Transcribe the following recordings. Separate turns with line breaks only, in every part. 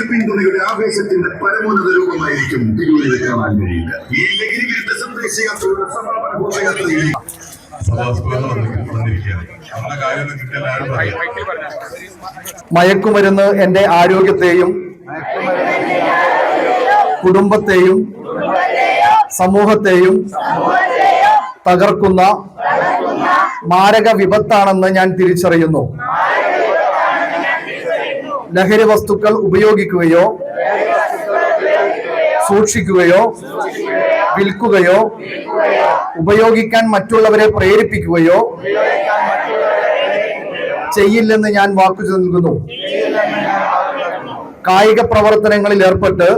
പിന്തുണയുടെ ആവേശത്തിന്റെ പരമോന്നത രൂപമായിരിക്കും കാണാൻ കഴിയില്ല ഈ ലഹരി വിരുദ്ധ സന്ദേശയാത്രയുടെ സമാപന ഘോഷയാത്രയിൽ
മയക്കുമരുന്ന് എന്റെ ആരോഗ്യത്തെയും കുടുംബത്തെയും സമൂഹത്തെയും തകർക്കുന്ന മാരക വിപത്താണെന്ന് ഞാൻ തിരിച്ചറിയുന്നു. ലഹരി വസ്തുക്കൾ ഉപയോഗിക്കുകയോ സൂക്ഷിക്കുകയോ വിൽക്കുകയോ ഉപയോഗിക്കാൻ മറ്റുള്ളവരെ പ്രേരിപ്പിക്കുകയോ ചെയ്യില്ലെന്ന് ഞാൻ വാക്കു നൽകുന്നു. കായിക പ്രവർത്തനങ്ങളിൽ ഏർപ്പെട്ട്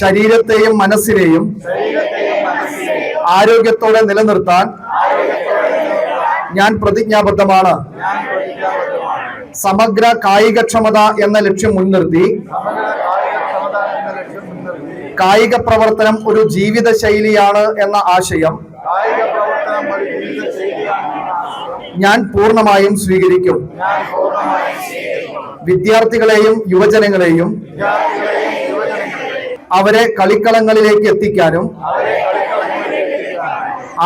ശരീരത്തെയും മനസ്സിനെയും ആരോഗ്യത്തോടെ നിലനിർത്താൻ ഞാൻ പ്രതിജ്ഞാബദ്ധമാണ് സമഗ്ര കായികക്ഷമത എന്ന ലക്ഷ്യം മുൻനിർത്തി കായിക പ്രവർത്തനം ഒരു ജീവിത ശൈലിയാണ് എന്ന ആശയം ഞാൻ പൂർണമായും സ്വീകരിക്കും. വിദ്യാർത്ഥികളെയും യുവജനങ്ങളെയും അവരെ കളിക്കളങ്ങളിലേക്ക് എത്തിക്കാനും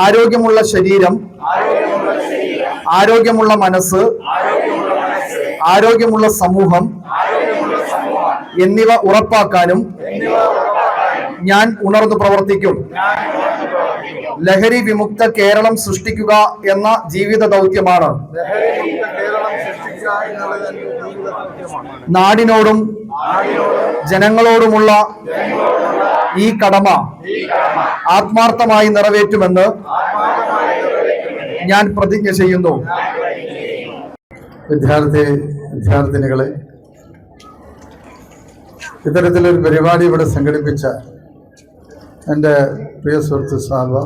ആരോഗ്യമുള്ള ശരീരം
ആരോഗ്യമുള്ള
മനസ്സ്
ആരോഗ്യമുള്ള
സമൂഹം എന്നിവ ഉറപ്പാക്കാനും ഞാൻ ഉണർന്നു പ്രവർത്തിക്കും. ലഹരി വിമുക്ത കേരളം സൃഷ്ടിക്കുക എന്ന ജീവിത ദൗത്യമാണ്. നാടിനോടും ജനങ്ങളോടുമുള്ള ഈ കടമ ആത്മാർത്ഥമായി നിറവേറ്റുമെന്ന് ഞാൻ പ്രതിജ്ഞ ചെയ്യുന്നു.
വിദ്യാർത്ഥി വിദ്യാർത്ഥിനികളെ ഇത്തരത്തിലൊരു പരിപാടി ഇവിടെ സംഘടിപ്പിച്ച എന്റെ പ്രിയ സുഹൃത്ത് സാൽവ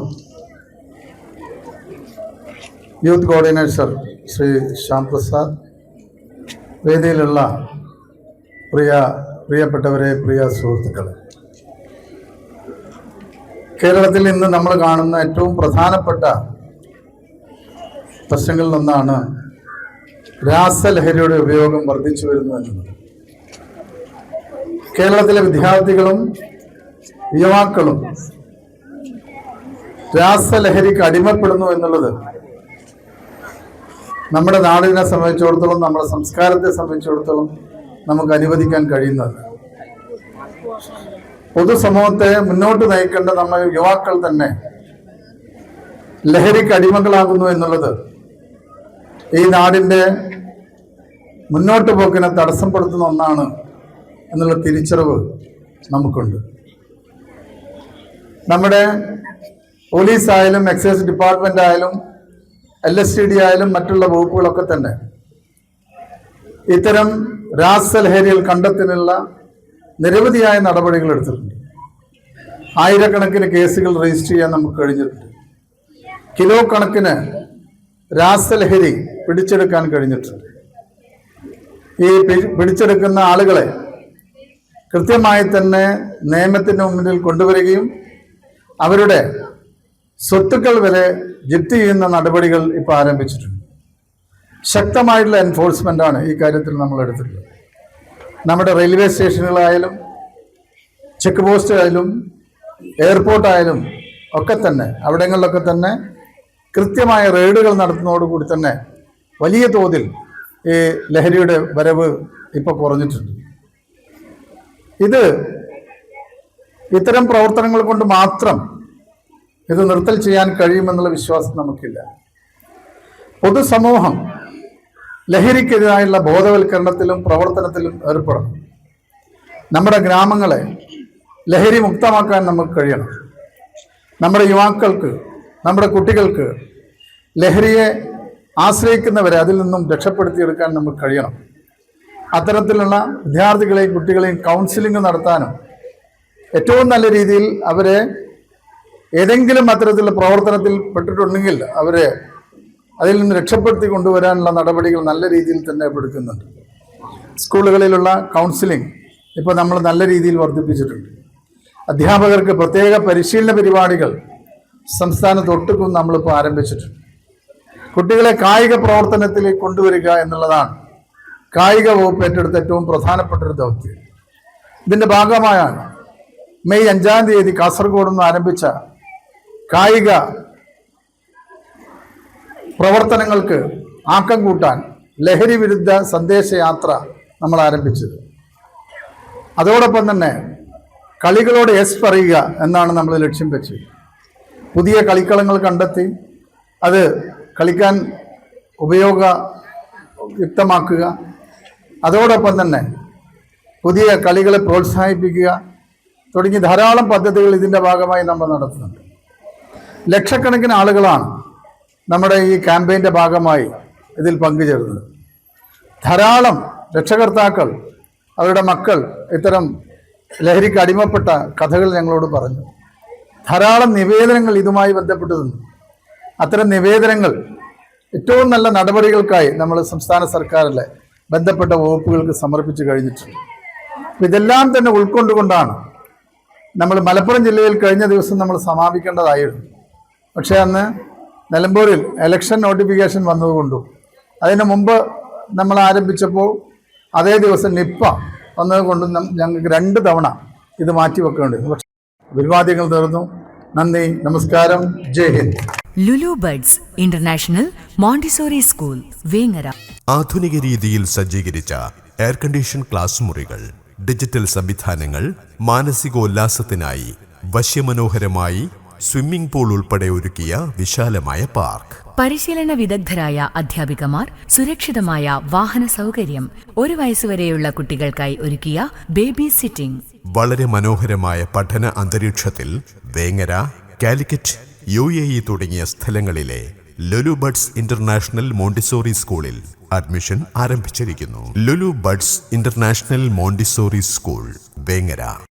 യൂത്ത് കോർഡിനേറ്റർ ശ്രീ ശ്യാം പ്രസാദ് വേദിയിലുള്ള പ്രിയ പ്രിയപ്പെട്ടവരെ പ്രിയ സുഹൃത്തുക്കളെ. കേരളത്തിൽ ഇന്ന് നമ്മൾ കാണുന്ന ഏറ്റവും പ്രധാനപ്പെട്ട പ്രശ്നങ്ങളിലൊന്നാണ് രാസലഹരിയുടെ ഉപയോഗം വർദ്ധിച്ചു വരുന്നു എന്നുള്ളത്. കേരളത്തിലെ വിദ്യാർത്ഥികളും യുവാക്കളും രാസലഹരിക്ക് അടിമപ്പെടുന്നു എന്നുള്ളത് നമ്മുടെ നാടിനെ സംബന്ധിച്ചിടത്തോളം നമ്മുടെ സംസ്കാരത്തെ സംബന്ധിച്ചിടത്തോളം നമുക്ക് അനുവദിക്കാൻ കഴിയുന്നത് പൊതുസമൂഹത്തെ മുന്നോട്ട് നയിക്കേണ്ട നമ്മൾ യുവാക്കൾ തന്നെ ലഹരിക്ക് അടിമകളാകുന്നു എന്നുള്ളത് ഈ നാടിന്റെ മുന്നോട്ട് പോക്കിനെ തടസ്സപ്പെടുത്തുന്ന ഒന്നാണ് എന്നുള്ള തിരിച്ചറിവ് നമുക്കുണ്ട്. നമ്മുടെ പോലീസ് ആയാലും എക്സൈസ് ഡിപ്പാർട്ട്മെന്റ് ആയാലും എൽ എസ് ഡി ആയാലും മറ്റുള്ള വകുപ്പുകളൊക്കെ തന്നെ ഇത്തരം രാസലഹരികൾ കണ്ടെത്തുന്നതിനുള്ള നിരവധിയായ നടപടികൾ എടുത്തിട്ടുണ്ട്. ആയിരക്കണക്കിന് കേസുകൾ രജിസ്റ്റർ ചെയ്യാൻ നമുക്ക് കഴിഞ്ഞിട്ടുണ്ട്. കിലോ കണക്കിന് രാസലഹരി പിടിച്ചെടുക്കാൻ കഴിഞ്ഞിട്ടുണ്ട്. ഈ പിടിച്ചെടുക്കുന്ന ആളുകളെ കൃത്യമായി തന്നെ നിയമത്തിന്റെ മുന്നിൽ കൊണ്ടുവരികയും അവരുടെ സ്വത്തുക്കൾ വരെ ജപ്തി ചെയ്യുന്ന നടപടികൾ ഇപ്പോൾ ആരംഭിച്ചിട്ടുണ്ട്. ശക്തമായിട്ടുള്ള എൻഫോഴ്സ്മെന്റാണ് ഈ കാര്യത്തിൽ നമ്മൾ എടുത്തിട്ടുള്ളത്. നമ്മുടെ റെയിൽവേ സ്റ്റേഷനുകളായാലും ചെക്ക് പോസ്റ്റ് ആയാലും എയർപോർട്ടായാലും ഒക്കെ തന്നെ അവിടങ്ങളിലൊക്കെ തന്നെ കൃത്യമായ റെയ്ഡുകൾ നടത്തുന്നതോടുകൂടി തന്നെ വലിയ തോതിൽ ഈ ലഹരിയുടെ വരവ് ഇപ്പോൾ കുറഞ്ഞിട്ടുണ്ട്. ഇത് ഇത്തരം പ്രവർത്തനങ്ങൾ കൊണ്ട് മാത്രം ഇത് നിർത്തൽ ചെയ്യാൻ കഴിയുമെന്നുള്ള വിശ്വാസം നമുക്കില്ല. പൊതുസമൂഹം ലഹരിക്കെതിരായുള്ള ബോധവൽക്കരണത്തിലും പ്രവർത്തനത്തിലും ഏർപ്പെടണം. നമ്മുടെ ഗ്രാമങ്ങളെ ലഹരി മുക്തമാക്കാൻ നമുക്ക് കഴിയണം. നമ്മുടെ യുവാക്കൾക്ക് നമ്മുടെ കുട്ടികൾക്ക് ലഹരിയെ ആശ്രയിക്കുന്നവരെ അതിൽ നിന്നും രക്ഷപ്പെടുത്തിയെടുക്കാൻ നമുക്ക് കഴിയണം. അത്തരത്തിലുള്ള വിദ്യാർത്ഥികളെയും കുട്ടികളെയും കൗൺസിലിംഗ് നടത്താനും ഏറ്റവും നല്ല രീതിയിൽ അവരെ ഏതെങ്കിലും അത്തരത്തിലുള്ള പ്രവർത്തനത്തിൽ പെട്ടിട്ടുണ്ടെങ്കിൽ അവരെ അതിൽ നിന്ന് രക്ഷപ്പെടുത്തി കൊണ്ടുവരാനുള്ള നടപടികൾ നല്ല രീതിയിൽ തന്നെ എടുക്കുന്നുണ്ട്. സ്കൂളുകളിലുള്ള കൗൺസിലിംഗ് ഇപ്പോൾ നമ്മൾ നല്ല രീതിയിൽ വർദ്ധിപ്പിച്ചിട്ടുണ്ട്. അധ്യാപകർക്ക് പ്രത്യേക പരിശീലന പരിപാടികൾ സംസ്ഥാനത്ത് ഒട്ടുക്കും നമ്മളിപ്പോൾ ആരംഭിച്ചിട്ടുണ്ട്. കുട്ടികളെ കായിക പ്രവർത്തനത്തിലേക്ക് കൊണ്ടുവരിക എന്നുള്ളതാണ് കായിക വകുപ്പ് ഏറ്റെടുത്ത ഏറ്റവും പ്രധാനപ്പെട്ട ഒരു ദൗത്യം. ഇതിന്റെ ഭാഗമായാണ് മെയ് അഞ്ചാം തീയതി കാസർഗോഡ് നിന്ന് ആരംഭിച്ച കായിക പ്രവർത്തനങ്ങൾക്ക് ആക്കം കൂട്ടാൻ ലഹരി വിരുദ്ധ സന്ദേശയാത്ര നമ്മൾ ആരംഭിച്ചത്. അതോടൊപ്പം തന്നെ കളികളോട് എസ് പറയുക എന്നാണ് നമ്മൾ ലക്ഷ്യം വെച്ചത്. പുതിയ കളിക്കളങ്ങൾ കണ്ടെത്തി അത് കളിക്കാൻ ഉപയോഗ യുക്തമാക്കുക അതോടൊപ്പം തന്നെ പുതിയ കളികളെ പ്രോത്സാഹിപ്പിക്കുക തുടങ്ങി ധാരാളം പദ്ധതികൾ ഇതിന്റെ ഭാഗമായി നമ്മൾ നടത്തുന്നുണ്ട്. ലക്ഷക്കണക്കിന് ആളുകളാണ് നമ്മുടെ ഈ ക്യാമ്പയിന്റെ ഭാഗമായി ഇതിൽ പങ്കുചേർന്നത്. ധാരാളം രക്ഷകർത്താക്കൾ അവരുടെ മക്കൾ ഇത്തരം ലഹരിക്ക് അടിമപ്പെട്ട കഥകൾ ഞങ്ങളോട് പറഞ്ഞു. ധാരാളം നിവേദനങ്ങൾ ഇതുമായി ബന്ധപ്പെട്ട് തന്നു അത്തരം നിവേദനങ്ങൾ ഏറ്റവും നല്ല നടപടികൾക്കായി നമ്മൾ സംസ്ഥാന സർക്കാരിലെ ബന്ധപ്പെട്ട വകുപ്പുകൾക്ക് സമർപ്പിച്ചു കഴിഞ്ഞിട്ടുണ്ട്. അപ്പം ഇതെല്ലാം തന്നെ ഉൾക്കൊണ്ടുകൊണ്ടാണ് നമ്മൾ മലപ്പുറം ജില്ലയിൽ കഴിഞ്ഞ ദിവസം നമ്മൾ സമാപിക്കേണ്ടതായിരുന്നു. പക്ഷേ അന്ന് നിലമ്പൂരിൽ ഇലക്ഷൻ നോട്ടിഫിക്കേഷൻ വന്നതുകൊണ്ടും അതിന് മുമ്പ് നമ്മൾ ആരംഭിച്ചപ്പോൾ അതേ ദിവസം നിപ്പ വന്നതുകൊണ്ടും ഞങ്ങൾക്ക് രണ്ട് തവണ ഇത് മാറ്റി വെക്കേണ്ടി പക്ഷേ അഭിവാദ്യങ്ങൾ തീർന്നു. നന്ദി നമസ്കാരം. Jai Hind.
Lulu Buds international Montessori school Vengara.
ആധുനിക രീതിയിൽ സജ്ജീകരിച്ച എയർ കണ്ടീഷൻ ക്ലാസ് മുറികൾ ഡിജിറ്റൽ സംവിധാനങ്ങൾ മാനസികോല്ലാസത്തിനായി വശ്യമനോഹരമായി സ്വിമ്മിംഗ് പൂൾ ഉൾപ്പെടെ ഒരുക്കിയ വിശാലമായ പാർക്ക്.
പരിശീലന വിദഗ്ധരായ അധ്യാപികമാർ സുരക്ഷിതമായ വാഹന സൗകര്യം ഒരു വയസ്സുവരെയുള്ള കുട്ടികൾക്കായി ഒരുക്കിയ ബേബി സിറ്റിംഗ്.
വളരെ മനോഹരമായ പഠന അന്തരീക്ഷത്തിൽ Vengara Calicut U A E തുടങ്ങിയ സ്ഥലങ്ങളിലെ ലുലു ബഡ്സ് ഇന്റർനാഷണൽ മോണ്ടിസോറി സ്കൂളിൽ അഡ്മിഷൻ ആരംഭിച്ചിരിക്കുന്നു. Lulu Buds international Montessori school Vengara.